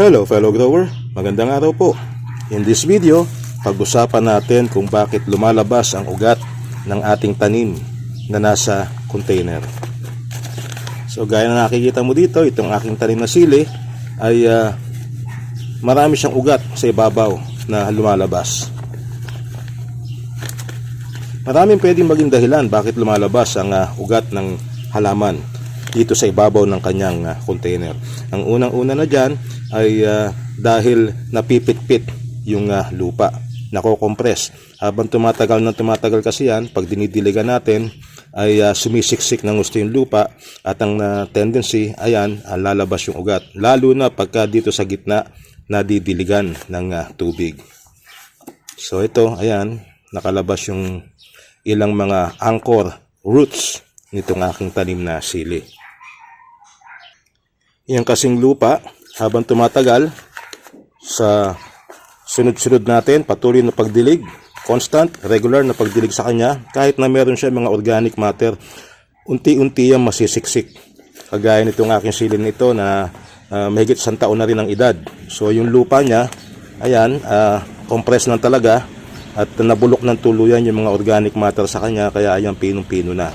Hello fellow grower, magandang araw po. In this video, pag-usapan natin kung bakit lumalabas ang ugat ng ating tanim na nasa container. So gaya na nakikita mo dito, itong aking tanim na sili ay ah, marami siyang ugat sa ibabaw na lumalabas. Maraming pwedeng maging dahilan bakit lumalabas ang ah, ugat ng halaman dito sa ibabaw ng kanyang ah, container. Ang unang-una na dyan ay ah, dahil napipitpit yung ah, lupa, nako-compress. Habang tumatagal ng tumatagal kasi yan, pag dinidiligan natin, ay ah, sumisiksik ng gusto yung lupa at ang ah, tendency, ayan, ah, lalabas yung ugat. Lalo na pagka dito sa gitna, nadidiligan ng ah, tubig. So ito, ayan, nakalabas yung ilang mga anchor roots nitong aking tanim na sili. Yan kasing lupa, habang tumatagal, sa sunod-sunod natin, patuloy na pagdilig, constant, regular na pagdilig sa kanya, kahit na meron siya mga organic matter, unti-unti yan masisiksik. Kagaya nitong aking sili nito na ah, mahigit isang taon na rin ang edad. So yung lupa niya, ayan, ah, compress lang talaga at nabulok ng tuluyan yung mga organic matter sa kanya kaya ayan pinong-pino na.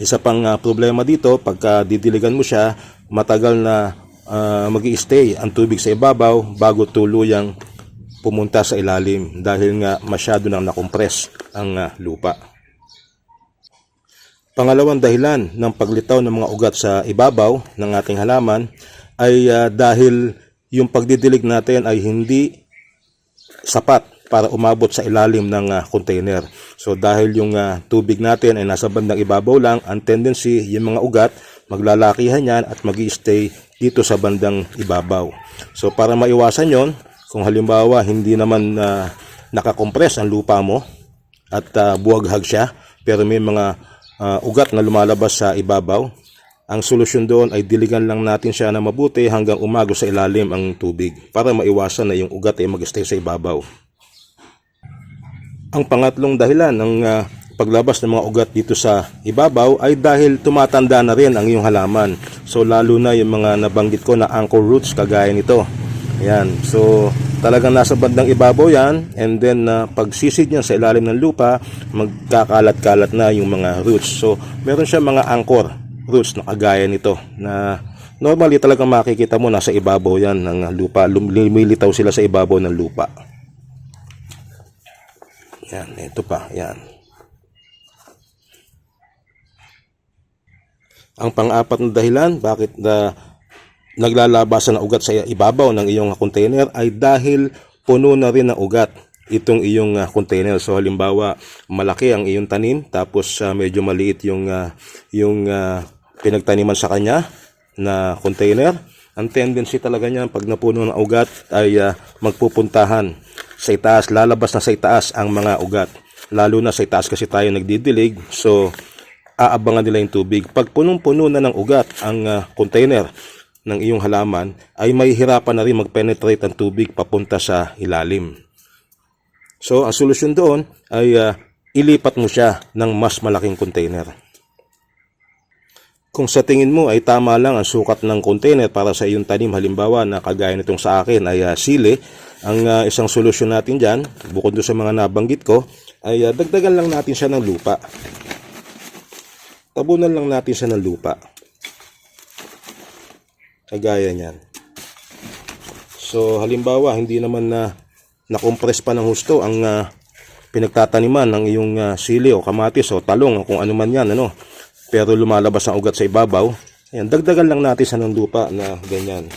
Isa pang ah, problema dito, pagka didiligan mo siya, matagal na uh, mag stay ang tubig sa ibabaw bago tuluyang pumunta sa ilalim dahil nga masyado nang nakompress ang ah, lupa. Pangalawang dahilan ng paglitaw ng mga ugat sa ibabaw ng ating halaman ay ah, dahil yung pagdidilig natin ay hindi sapat para umabot sa ilalim ng ah, container. So dahil yung ah, tubig natin ay nasa bandang ibabaw lang, ang tendency yung mga ugat maglalakihan yan at mag stay dito sa bandang ibabaw. So para maiwasan yon, kung halimbawa hindi naman ah, nakakompress ang lupa mo at ah, buwaghag siya, pero may mga ah, ugat na lumalabas sa ibabaw, ang solusyon doon ay diligan lang natin siya na mabuti hanggang umago sa ilalim ang tubig para maiwasan na yung ugat ay mag-stay sa ibabaw. Ang pangatlong dahilan ng ah, paglabas ng mga ugat dito sa ibabaw ay dahil tumatanda na rin ang iyong halaman. So lalo na yung mga nabanggit ko na anchor roots kagaya nito. Ayan. So talagang nasa bandang ibabaw yan and then uh, pag sisid niya sa ilalim ng lupa, magkakalat-kalat na yung mga roots. So meron siya mga anchor roots na kagaya nito na normally talagang makikita mo nasa ibabaw yan ng lupa. Lumilitaw sila sa ibabaw ng lupa. Yan, ito pa, yan. Ang pang-apat na dahilan bakit na naglalabasan ng ugat sa ibabaw ng iyong container ay dahil puno na rin ng ugat itong iyong ah, container. So halimbawa, malaki ang iyong tanim tapos ah, medyo maliit yung ah, yung ah, pinagtaniman sa kanya na container. Ang tendency talaga niyan pag napuno ng ugat ay ah, magpupuntahan sa itaas, lalabas na sa itaas ang mga ugat. Lalo na sa itaas kasi tayo nagdidilig. So aabangan nila yung tubig. Pag punong-puno na ng ugat ang ah, container ng iyong halaman, ay may hirapan na rin mag-penetrate ang tubig papunta sa ilalim. So, ang solusyon doon ay ah, ilipat mo siya ng mas malaking container. Kung sa tingin mo ay tama lang ang sukat ng container para sa iyong tanim, halimbawa na kagaya nitong sa akin ay ah, sili, ang ah, isang solusyon natin dyan, bukod doon sa mga nabanggit ko, ay ah, dagdagan lang natin siya ng lupa tabunan lang natin siya ng lupa. Kagaya niyan. So, halimbawa, hindi naman na nakompress pa ng husto ang ah, pinagtataniman ng iyong ah, sili o kamatis o talong o kung ano man yan, ano. Pero lumalabas ang ugat sa ibabaw. Ayan, dagdagan lang natin sa ng lupa na ganyan.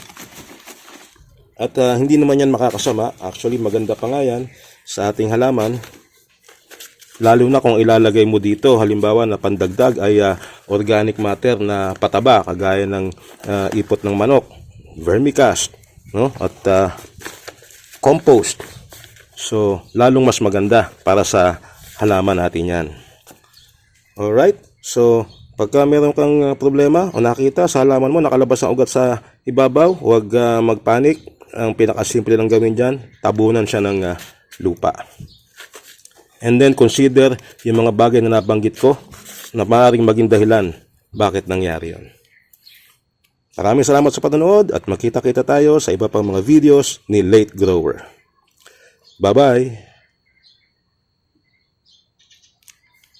At ah, hindi naman yan makakasama. Actually, maganda pa nga yan sa ating halaman. Lalo na kung ilalagay mo dito, halimbawa na pandagdag ay ah, organic matter na pataba, kagaya ng ah, ipot ng manok, vermicast, no? at ah, compost. So, lalong mas maganda para sa halaman natin yan. Alright, so pagka meron kang problema o nakita sa halaman mo nakalabas ang ugat sa ibabaw, huwag ah, magpanik. Ang pinakasimple lang gawin dyan, tabunan siya ng ah, lupa. And then consider yung mga bagay na nabanggit ko na maaaring maging dahilan bakit nangyari yon. Maraming salamat sa panonood at makita-kita tayo sa iba pang mga videos ni Late Grower. Bye-bye!